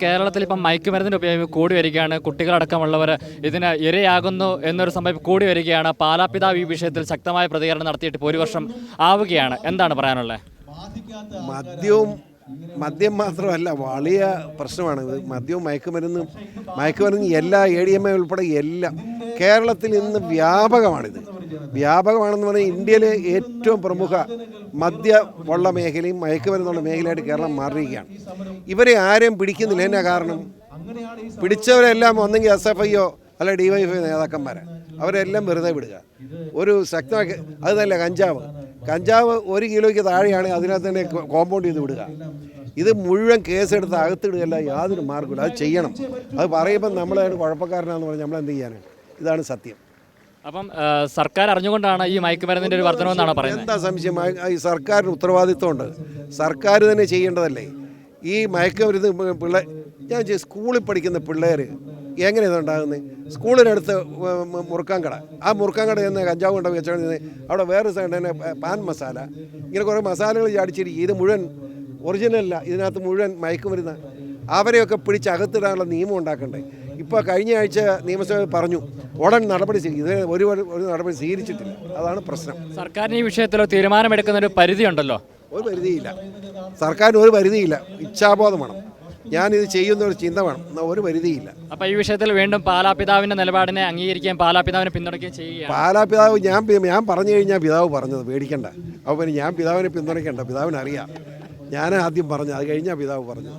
കേരളത്തിൽ ഇപ്പം മയക്കുമരുന്നിന്റെ ഉപയോഗം കൂടി വരികയാണ്. കുട്ടികളടക്കമുള്ളവർ ഇതിന് ഇരയാകുന്നു എന്നൊരു സംഭവം കൂടി വരികയാണ്. പാലാപിതാവ് ഈ വിഷയത്തിൽ ശക്തമായ പ്രതികരണം നടത്തിയിട്ട് വർഷം ആവുകയാണ്. എന്താണ് പറയാനുള്ളത് മദ്യവും മദ്യം മാത്രമല്ല വലിയ പ്രശ്നമാണ്. ഇത് മദ്യവും മയക്കുമരുന്നും മയക്കുമരുന്ന് എല്ലാ എ ഡി എം എ ഉൾപ്പെടെ എല്ലാം കേരളത്തിൽ ഇന്ന് വ്യാപകമാണിത്. വ്യാപകമാണെന്ന് പറഞ്ഞാൽ ഇന്ത്യയിലെ ഏറ്റവും പ്രമുഖ മദ്യ മേഖലയും മയക്കുമരുന്നുള്ള മേഖലയായിട്ട് കേരളം മാറിയിരിക്കുകയാണ്. ഇവരെ ആരെയും പിടിക്കുന്നില്ല. എന്നാ കാരണം? പിടിച്ചവരെല്ലാം ഒന്നെങ്കിൽ എസ് എഫ് ഐയോ അല്ല ഡി വൈ എഫ് നേതാക്കന്മാരെ. അവരെല്ലാം വെറുതെ വിടുക. ഒരു ശക്തമാക്കി അത് തന്നെ കഞ്ചാവ്. കഞ്ചാവ് ഒരു കിലോയ്ക്ക് താഴെയാണ് അതിനകത്ത് തന്നെ കോമ്പൗണ്ട് ചെയ്ത് വിടുക. ഇത് മുഴുവൻ കേസെടുത്ത് അകത്തിടുകയല്ല യാതൊരു മാർഗമില്ല അത് ചെയ്യണം. അത് പറയുമ്പോൾ നമ്മളാണ് കുഴപ്പക്കാരനാണെന്ന് പറഞ്ഞാൽ നമ്മൾ എന്ത് ചെയ്യാനാണ്? ഇതാണ് സത്യം. അപ്പം സർക്കാർ അറിഞ്ഞുകൊണ്ടാണ് ഈ മയക്കുമരുന്നിന്റെ ഒരു വർധനമെന്നാണ് പറയുന്നത്? എന്താ സംശയം? ഈ സർക്കാരിന് ഉത്തരവാദിത്വമുണ്ട്. സർക്കാർ തന്നെ ചെയ്യേണ്ടതല്ലേ? ഈ മയക്കുമരുന്ന് പിള്ളേർ പിള്ളേ ഞാൻ സ്കൂളിൽ പഠിക്കുന്ന പിള്ളേർ എങ്ങനെ ഇതുണ്ടാകുന്നത് സ്കൂളിനടുത്ത് മുറുക്കാങ്കട ആ മുറുക്കാങ്കട ചെന്ന് കഞ്ചാവ് കൊണ്ട് വെച്ചാൽ അവിടെ വേറെ സൈഡ് തന്നെ പാൻ മസാല. ഇങ്ങനെ കുറേ മസാലകൾ ചാടിച്ചിരിക്കും ഇത് മുഴുവൻ ഒറിജിനലല്ല ഇതിനകത്ത് മുഴുവൻ മയക്കുമരുന്ന് അവരെയൊക്കെ പിടിച്ച് അകത്തിടാനുള്ള നിയമം ഉണ്ടാക്കണ്ടേ? ഇപ്പോൾ കഴിഞ്ഞ ആഴ്ച നിയമസഭ പറഞ്ഞു ഉടൻ നടപടി സ്വീകരിക്കും ഇത് ഒരു ഒരു നടപടി സ്വീകരിച്ചിട്ടില്ല. അതാണ് പ്രശ്നം. സർക്കാരിന് ഈ വിഷയത്തിൽ തീരുമാനമെടുക്കുന്ന ഒരു പരിധിയുണ്ടല്ലോ? ഒരു പരിധിയില്ല. സർക്കാരിന് ഒരു പരിധിയില്ല. ഇച്ഛാബോധം വേണം. ഞാനിത് ചെയ്യുന്ന ഒരു ചിന്ത വേണം. ഒരു പരിധിയില്ല. അപ്പോൾ ഈ വിഷയത്തിൽ വീണ്ടും പാലാപിതാവിന്റെ നിലപാടിനെ അംഗീകരിക്കുകയും പാലാപിതാവിനെ പിന്തുണയ്ക്കുകയും ചെയ്യുക പാലാപിതാവ് ഞാൻ ഞാൻ പറഞ്ഞു കഴിഞ്ഞാൽ പിതാവ് പറഞ്ഞത് പേടിക്കണ്ട. അപ്പോൾ പിന്നെ ഞാൻ പിതാവിനെ പിന്തുണയ്ക്കണ്ട പിതാവിനറിയാം ഞാൻ ആദ്യം പറഞ്ഞു അത് കഴിഞ്ഞാൽ പിതാവ് പറഞ്ഞത്.